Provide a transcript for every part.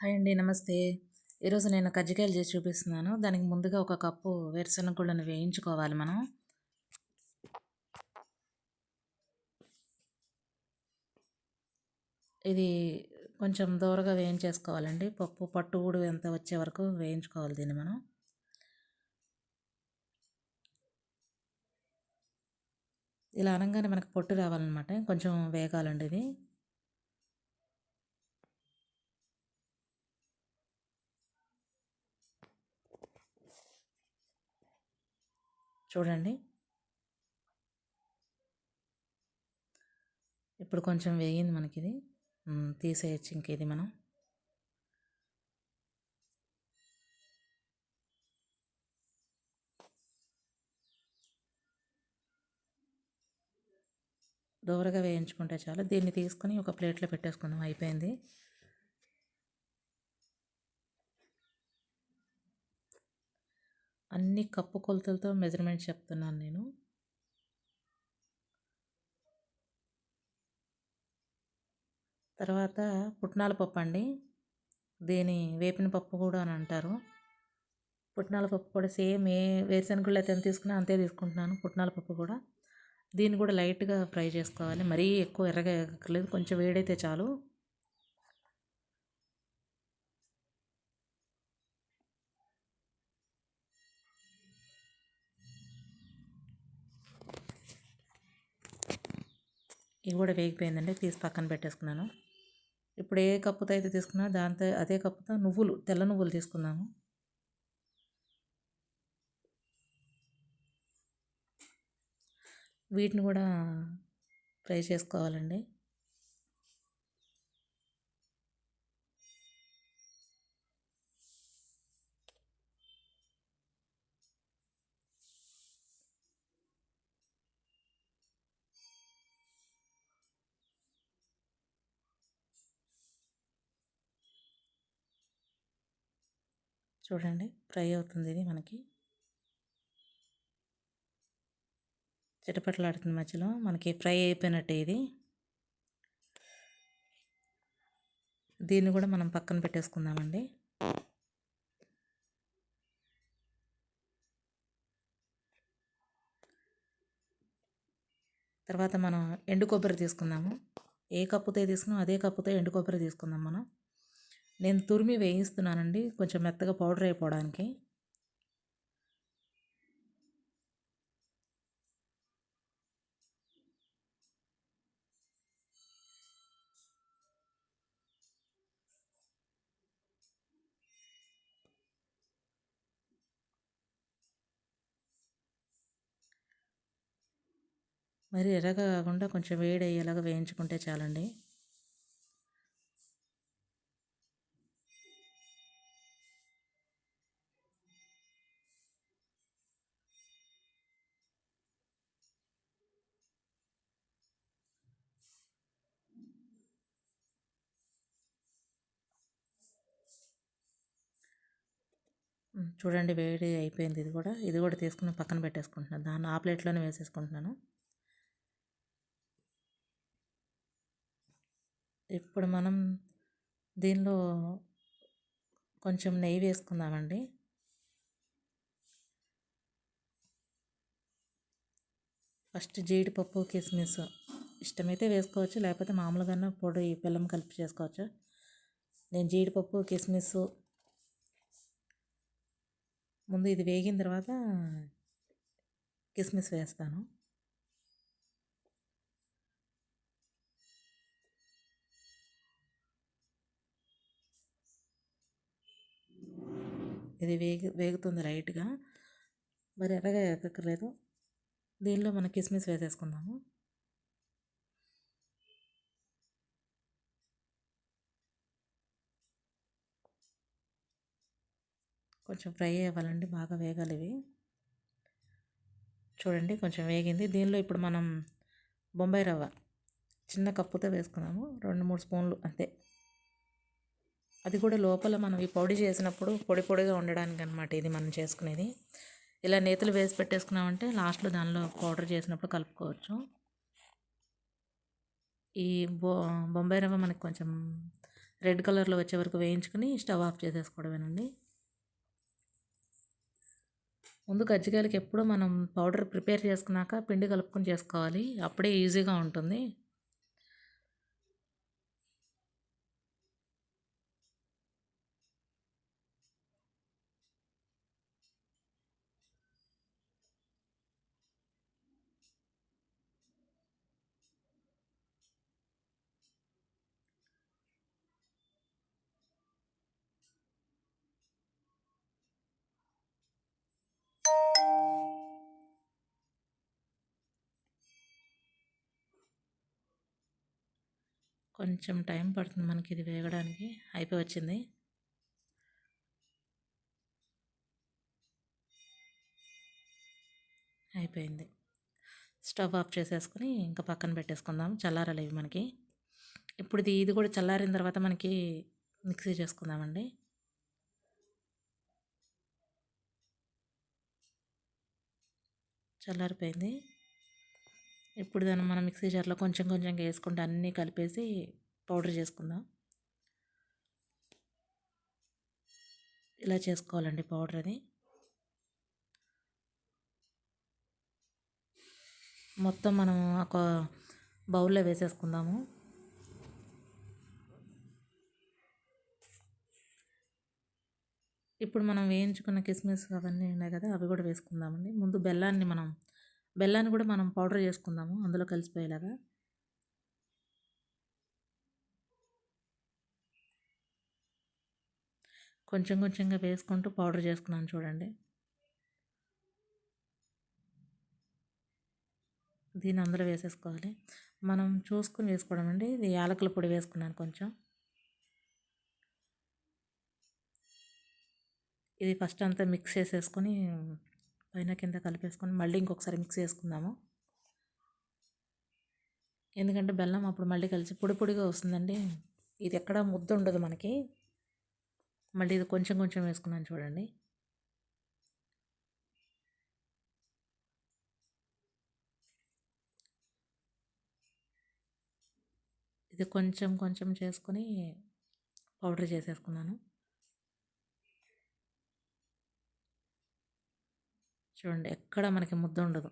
Hi అండి నమస్తే. ఈరోజు నేను కజ్జికాయలు చేసి చూపిస్తున్నాను. దానికి ముందుగా ఒక కప్పు వేరుశనగ గుళ్ళను వేయించుకోవాలి మనం. ఇది కొంచెం దూరగా వేయించేసుకోవాలండి. పప్పు పట్టు ఊడు ఎంత వచ్చే వరకు వేయించుకోవాలి దీన్ని మనం. ఇలా అనగానే మనకు పొట్టు రావాలన్నమాట. కొంచెం వేగాలండి ఇది. చూడండి. ఇప్పుడు కొంచెం వేగింది మనకి ఇది తీసేయచ్చు ఇంక ఇది మనం. దూరగా వేయించుకుంటే చాలు. దీన్ని తీసుకొని ఒక ప్లేట్లో పెట్టేసుకుందాం. అయిపోయింది. అన్ని కప్పు కొలతలతో మెజర్మెంట్ చెప్తున్నాను నేను. తర్వాత పుట్నాల పప్పు అండి. దీని వేపిన పప్పు కూడా అని అంటారు. పుట్నాల పప్పు కూడా సేమ్ ఏ వేరుశనగలు అయితే ఎంత తీసుకున్నా అంతే తీసుకుంటున్నాను పుట్నాల పప్పు కూడా. దీన్ని కూడా లైట్గా ఫ్రై చేసుకోవాలి. మరీ ఎక్కువ ఎర్రగా ఎక్కర్లేదు కొంచెం వేడైతే చాలు. ఇవి కూడా వేగిపోయిందండి. తీసి పక్కన పెట్టేసుకున్నాను. ఇప్పుడు ఏ కప్పుతో అయితే తీసుకున్నా దాంతో అదే కప్పుతో నువ్వులు తెల్ల నువ్వులు తీసుకున్నాము వీటిని కూడా ఫ్రై చేసుకోవాలండి. చూడండి ఫ్రై అవుతుంది ఇది మనకి. చిటపట్లాడుతుంది మధ్యలో. మనకి ఫ్రై అయిపోయినట్టే ఇది. దీన్ని కూడా మనం పక్కన పెట్టేసుకుందామండి. తర్వాత మనం ఎండు కొబ్బరి తీసుకుందాము. ఏ కప్పుతో తీసుకున్నాం అదే కప్పుతో ఎండు కొబ్బరి తీసుకుందాం మనం. నేను తురిమి వేయిస్తున్నానండి కొంచెం మెత్తగా పౌడర్ అయిపోవడానికి. మరి ఎర్రగా కాకుండా కొంచెం వేడి అయ్యేలాగా వేయించుకుంటే చాలండి. చూడండి వేడి అయిపోయింది ఇది కూడా. ఇది కూడా తీసుకుని పక్కన పెట్టేసుకుంటున్నాను. దాన్ని ఆ ప్లేట్లోనే వేసేసుకుంటున్నాను. ఇప్పుడు మనం దీనిలో కొంచెం నెయ్యి వేసుకుందామండి. ఫస్ట్ జీడిపప్పు కిస్మిస్ ఇష్టమైతే వేసుకోవచ్చు. లేకపోతే మామూలుగానే పొడి బెల్లం కలిపి చేసుకోవచ్చు. నేను జీడిపప్పు కిస్మిస్ ముందు ఇది వేగిన తర్వాత కిస్మిస్ వేస్తాను. ఇది వేగి వేగుతుంది లైట్గా. మరి ఎర్రగా ఎక్కర్లేదు దీనిలో మనం కిస్మిస్ వేసేసుకుందాము. కొంచెం ఫ్రై అవ్వాలండి బాగా వేగాలి ఇవి. చూడండి కొంచెం వేగింది. దీనిలో ఇప్పుడు మనం బొంబాయి రవ్వ చిన్న కప్పుతో వేసుకున్నాము. రెండు మూడు స్పూన్లు అంతే. అది కూడా లోపల మనం ఈ పొడి చేసినప్పుడు పొడి పొడిగా ఉండడానికి అనమాట ఇది మనం చేసుకునేది. ఇలా నేతలు వేసి పెట్టేసుకున్నామంటే లాస్ట్లో దానిలో పౌడర్ చేసినప్పుడు కలుపుకోవచ్చు. ఈ బొ బొంబాయి రవ్వ మనకి కొంచెం రెడ్ కలర్లో వచ్చే వరకు వేయించుకుని స్టవ్ ఆఫ్ చేసేసుకోవడమేనండి. ముందు కజ్జికాయలకి ఎప్పుడూ మనం పౌడర్ ప్రిపేర్ చేసుకున్నాక పిండి కలుపుకొని చేసుకోవాలి. అప్పుడే ఈజీగా ఉంటుంది. కొంచెం టైం పడుతుంది మనకి ఇది వేగడానికి. అయిపోయి వచ్చింది అయిపోయింది. స్టవ్ ఆఫ్ చేసేసుకొని ఇంకా పక్కన పెట్టేసుకుందాం. చల్లారాలి ఇవి మనకి. ఇప్పుడు ఇది ఇది కూడా చల్లారిన తర్వాత మనకి మిక్సీ చేసుకుందామండి. చల్లారిపోయింది. ఇప్పుడు దాన్ని మనం మిక్సీ జార్లో కొంచెం కొంచెం వేసుకుంటే అన్నీ కలిపేసి పౌడర్ చేసుకుందాం. ఇలా చేసుకోవాలండి పౌడర్ అది. మొత్తం మనం ఒక బౌల్లో వేసేసుకుందాము. ఇప్పుడు మనం వేయించుకున్న కిస్మిస్ అవన్నీ ఉన్నాయి కదా అవి కూడా వేసుకుందామండి. ముందు బెల్లాన్ని మనం బెల్లాన్ని కూడా మనం పౌడర్ చేసుకుందాము. అందులో కలిసిపోయేలాగా. కొంచెం కొంచెంగా వేసుకుంటూ పౌడర్ చేసుకున్నాను చూడండి. దీన్ని అందులో వేసేసుకోవాలి. మనం చూసుకుని వేసుకోవడం అండి. ఇది యాలకుల పొడి వేసుకున్నాను కొంచెం. ఇది ఫస్ట్ అంతా మిక్స్ చేసేసుకొని పైన కింద కలిపేసుకొని మళ్ళీ ఇంకొకసారి మిక్స్ చేసుకుందాము. ఎందుకంటే బెల్లం అప్పుడు మళ్ళీ కలిసి పొడి పొడిగా వస్తుందండి. ఇది ఎక్కడ ముద్ద ఉండదు మనకి. మళ్ళీ ఇది కొంచెం కొంచెం వేసుకున్నాను చూడండి. ఇది కొంచెం కొంచెం చేసుకొని పౌడర్ చేసేసుకున్నాను. చూడండి ఎక్కడ మనకి ముద్ద ఉండదు.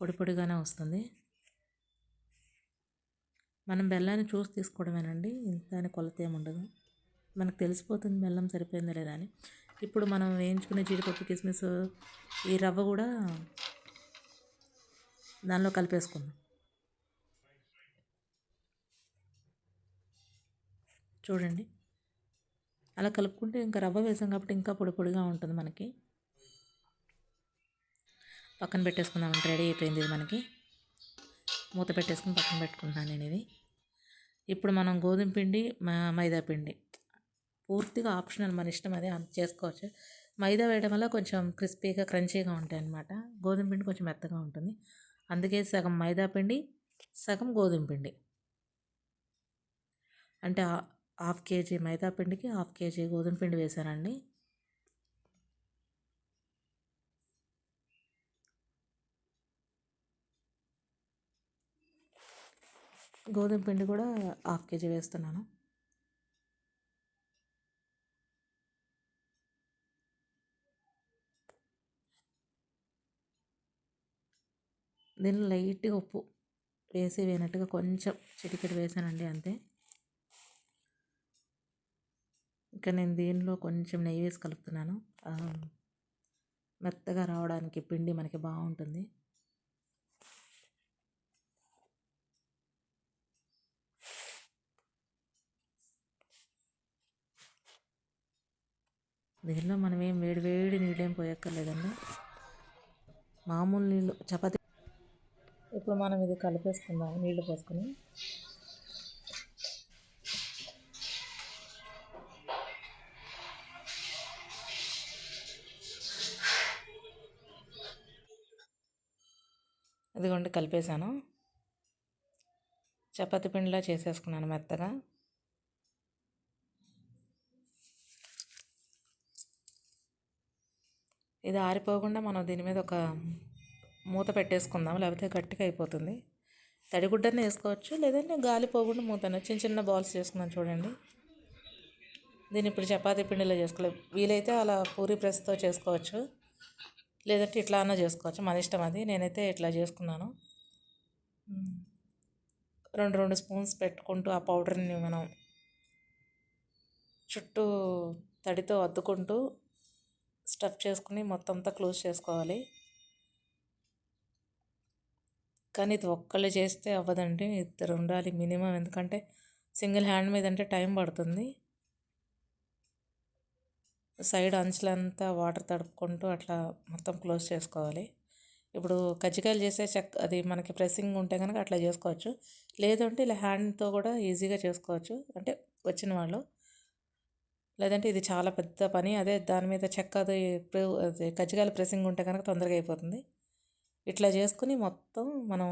పొడి పొడిగానే వస్తుంది. మనం బెల్లాన్ని చూసి తీసుకోవడమేనండి ఇంత అని కొలత ఏమి ఉండదు. మనకు తెలిసిపోతుంది బెల్లం సరిపోయిందా లేదా అని. ఇప్పుడు మనం వేయించుకునే జీడిపప్పు కిస్మిస్ ఈ రవ్వ కూడా దానిలో కలిపేసుకుందాం. చూడండి. అలా కలుపుకుంటే ఇంకా రవ్వ వేసాం కాబట్టి ఇంకా పొడి పొడిగా ఉంటుంది మనకి. పక్కన పెట్టేసుకుందాం రెడీ అయిపోయింది ఇది మనకి. మూత పెట్టేసుకుని పక్కన పెట్టుకుంటున్నాను నేను ఇది. ఇప్పుడు మనం గోధుమ పిండి మైదా పిండి. పూర్తిగా ఆప్షనల్ మన ఇష్టం అదే చేసుకోవచ్చు. మైదా వేయడం వల్ల కొంచెం క్రిస్పీగా క్రంచీగా ఉంటాయి అన్నమాట. గోధుమ పిండి కొంచెం మెత్తగా ఉంటుంది. అందుకే సగం మైదా పిండి సగం గోధుమ పిండి. అంటే హాఫ్ కేజీ మైదా పిండికి హాఫ్ కేజీ గోధుమ పిండి వేసానండి గోధుమ పిండి కూడా హాఫ్ కేజీ వేస్తున్నాను. దీనిలో లైట్గా ఉప్పు వేసి వేనట్టుగా కొంచెం చిటికెట్ వేసానండి అంతే. ఇంకా నేను దీనిలో కొంచెం నెయ్యి వేసి కలుపుతున్నాను మెత్తగా రావడానికి పిండి మనకి బాగుంటుంది. దీనిలో మనం ఏం వేడి వేడి నీళ్ళు ఏం పోయక్కర్లేదండి. మామూలు నీళ్ళు చపాతి. ఇప్పుడు మనం ఇది కలిపేసుకుందాం నీళ్ళు పోసుకొని. కలిపేశాను. చపాతి పిండిలా చేసేసుకున్నాను మెత్తగా. ఇది ఆరిపోకుండా మనం దీని మీద ఒక మూత పెట్టేసుకుందాం లేకపోతే గట్టిగా అయిపోతుంది. తడిగుడ్డనే వేసుకోవచ్చు లేదంటే గాలి పోకుండా మూతను చిన్న చిన్న బాల్స్ చేసుకున్నాను చూడండి. దీన్ని ఇప్పుడు చపాతీ పిండిలో చేసుకోలేదు వీలైతే అలా పూరి ప్రెస్తో చేసుకోవచ్చు. లేదంటే ఇట్లా అన్నా చేసుకోవచ్చు. మన ఇష్టం అది. నేనైతే ఇట్లా చేసుకున్నాను. రెండు రెండు స్పూన్స్ పెట్టుకుంటూ ఆ పౌడర్ని మనం చుట్టూ తడితో అద్దుకుంటూ స్టఫ్ చేసుకుని మొత్తం అంతా క్లోజ్ చేసుకోవాలి. కానీ ఇది ఒక్కళ్ళు చేస్తే అవ్వదండి. ఇద్దరు ఉండాలి మినిమం. ఎందుకంటే సింగిల్ హ్యాండ్ మీద అంటే టైం పడుతుంది. సైడ్ అంచులంతా వాటర్ తడుపుకుంటూ అట్లా మొత్తం క్లోజ్ చేసుకోవాలి. ఇప్పుడు కజ్జికాయలు చేసే చెక్ అది మనకి ప్రెస్సింగ్ ఉంటే కనుక అట్లా చేసుకోవచ్చు. లేదంటే ఇలా హ్యాండ్తో కూడా ఈజీగా చేసుకోవచ్చు. అంటే వచ్చిన వాళ్ళు. లేదంటే ఇది చాలా పెద్ద పని. అదే దాని మీద చెక్క అది అది కజ్జికాయలు ప్రెస్సింగ్ ఉంటే కనుక తొందరగా అయిపోతుంది. ఇట్లా చేసుకుని మొత్తం మనం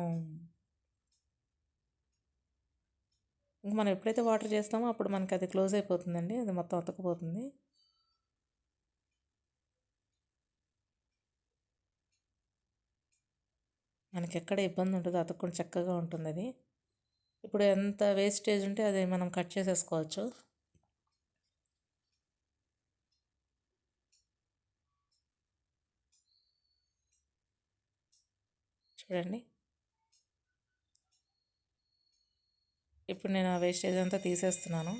ఇంక మనం ఎప్పుడైతే వాటర్ చేస్తామో అప్పుడు మనకి అది క్లోజ్ అయిపోతుందండి. అది మొత్తం అతకపోతుంది మనకి ఎక్కడ ఇబ్బంది ఉంటుందో అతుక్కొని చక్కగా ఉంటుంది అది ఇప్పుడు ఎంత వేస్టేజ్ ఉంటే అది మనం కట్ చేసేసుకోవచ్చు. చూడండి. ఇప్పుడు నేను ఆ వేస్టేజ్ అంతా తీసేస్తున్నాను.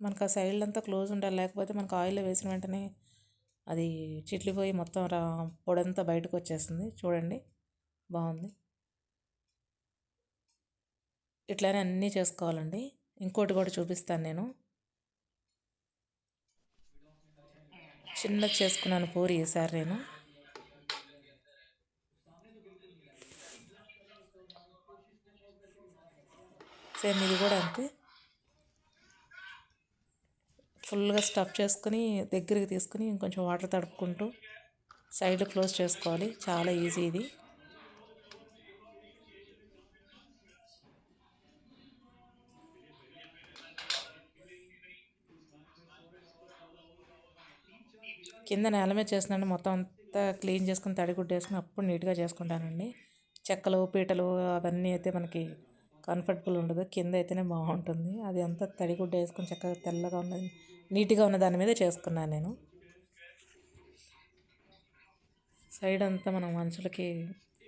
మనకు ఆ సైడ్ అంతా క్లోజ్ ఉండాలి. లేకపోతే మనకు ఆయిల్లో వేసిన వెంటనే అది చిట్లిపోయి మొత్తం రా పొడంతా బయటకు వచ్చేస్తుంది. చూడండి. బాగుంది. ఇట్లానే అన్నీ చేసుకోవాలండి. ఇంకోటి కూడా చూపిస్తాను నేను. చిన్నది చేసుకున్నాను పూరి ఈసారి నేను. సేమ్ ఇది కూడా అంతే. ఫుల్గా స్టఫ్ చేసుకుని దగ్గరికి తీసుకుని ఇంకొంచెం వాటర్ తడుపుకుంటూ సైడ్ క్లోజ్ చేసుకోవాలి. చాలా ఈజీ ఇది. కింద నేల మీద చేసినాను మొత్తం అంతా క్లీన్ చేసుకుని తడిగుడ్డేసుకుని అప్పుడు నీట్గా చేసుకుంటానండి. చెక్కలు పీటలు అవన్నీ అయితే మనకి కంఫర్టబుల్ ఉండదు. కింద అయితేనే బాగుంటుంది. అది అంతా తడిగుడ్డ వేసుకుని చక్కగా తెల్లగా ఉన్నది నీట్గా ఉన్న దాని మీద చేసుకున్నాను నేను. సైడ్ అంతా మనం మనుషులకి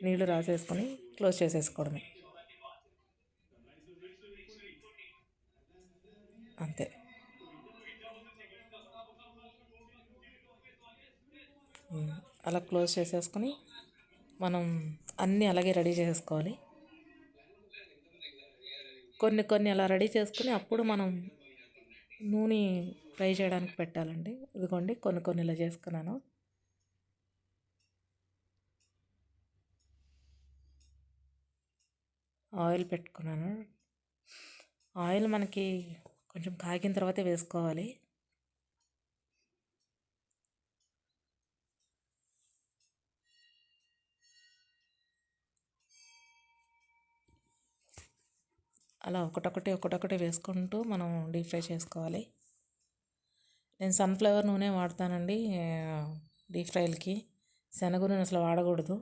నీళ్ళు రాసేసుకొని క్లోజ్ చేసేసుకోవడమే. అంతే. అలా క్లోజ్ చేసేసుకొని మనం అన్నీ అలాగే రెడీ చేసుకోవాలి. కొన్ని కొన్ని అలా రెడీ చేసుకుని అప్పుడు మనం నూనె ఫ్రై చేయడానికి పెట్టాలండి. ఇదిగోండి కొన్ని కొన్ని ఇలా చేసుకున్నాను. ఆయిల్ పెట్టుకున్నాను. ఆయిల్ మనకి కొంచెం కాగిన తర్వాతే వేసుకోవాలి. అలా ఒకటొకటి ఒకటొకటి వేసుకుంటూ మనం డీప్ ఫ్రై చేసుకోవాలి. నేను సన్ఫ్లవర్ నూనె వాడతానండి డీప్ ఫ్రైలకి. శనగ నూనె అసలు వాడకూడదు.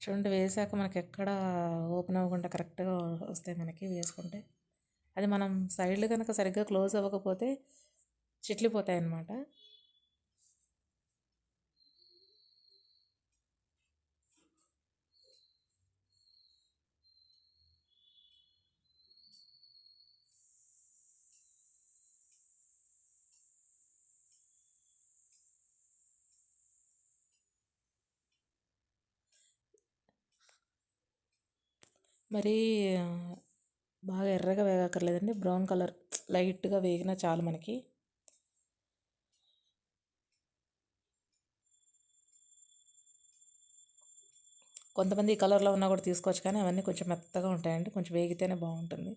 చూడండి వేసాక మనకి ఎక్కడ ఓపెన్ అవ్వకుండా కరెక్ట్గా వస్తాయి మనకి వేసుకుంటే. అది మనం సైడ్లు కనుక సరిగ్గా క్లోజ్ అవ్వకపోతే చిట్లిపోతాయి అన్నమాట మరి బాగా ఎర్రగా వేగక్కర్లేదండి. బ్రౌన్ కలర్ లైట్గా వేగినా చాలు మనకి. కొంతమంది ఈ కలర్లో ఉన్నా కూడా తీసుకోవచ్చు కానీ అవన్నీ కొంచెం మెత్తగా ఉంటాయండి. కొంచెం వేగితేనే బాగుంటుంది.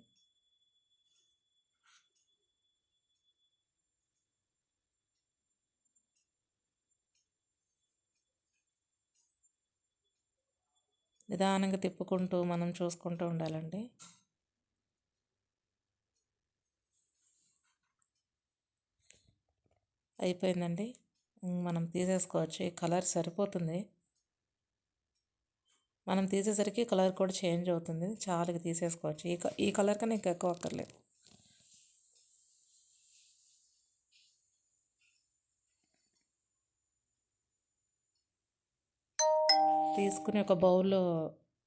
నిదానంగా తిప్పుకుంటూ మనం చూసుకుంటూ ఉండాలండి. అయిపోయిందండి. మనం తీసేసుకోవచ్చు. ఈ కలర్ సరిపోతుంది. మనం తీసేసరికి కలర్ కూడా చేంజ్ అవుతుంది. చాలా తీసేసుకోవచ్చు. ఈ ఈ కలర్ కన్నా ఇంకా ఎక్కువ అక్కర్లేదు. తీసుకుని ఒక బౌల్లో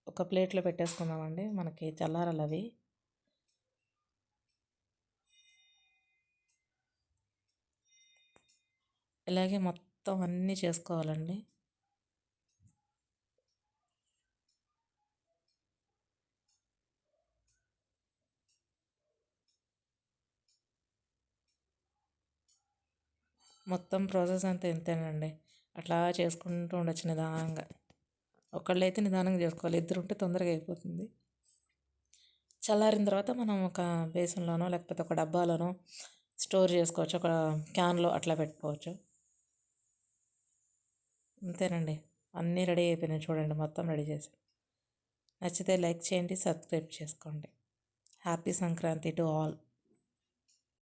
ఒక ప్లేట్లో పెట్టేసుకుందామండి. మనకి చల్లారాలు అవి. ఇలాగే మొత్తం అన్నీ చేసుకోవాలండి. మొత్తం ప్రాసెస్ అంతా ఇంతేనండి. అట్లా చేసుకుంటూ ఉండొచ్చు నిదానంగా. ఒకళ్ళైతే నిదానంగా చేసుకోవాలి. ఇద్దరు ఉంటే తొందరగా అయిపోతుంది. చల్లారిన తర్వాత మనం ఒక బేసన్లోనో లేకపోతే ఒక డబ్బాలోనో స్టోర్ చేసుకోవచ్చు. ఒక క్యాన్లో అట్లా పెట్టుకోవచ్చు. అంతేనండి. అన్నీ రెడీ అయిపోయినాయి చూడండి. మొత్తం రెడీ చేసి. నచ్చితే లైక్ చేయండి సబ్స్క్రైబ్ చేసుకోండి. Happy Sankranti to all.